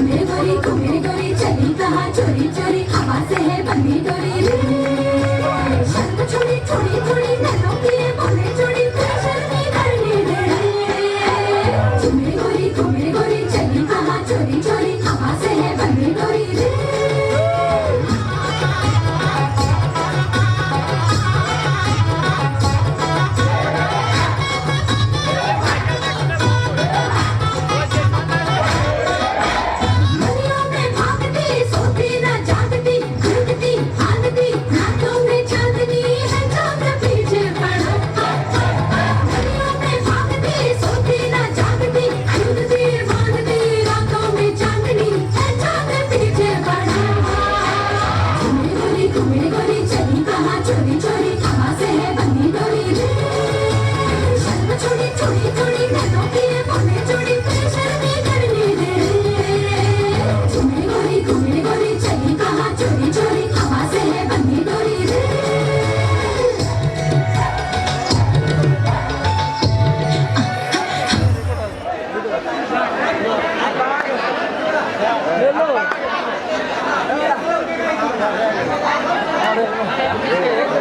मेरे गोरी को गोरी चली कहा चोरी चोरी हवा से है बंदी डोरी? 祝您的闺蜜健平爸妈祝您祝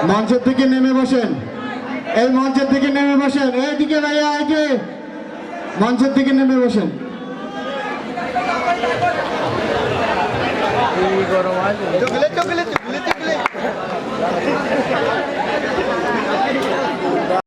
মঞ্চের থেকে নেমে বসেন। এই মঞ্চের থেকে নেমে বসেন। এইদিকে ভাইয়া এইদিকে মঞ্চের থেকে নেমে বসেন।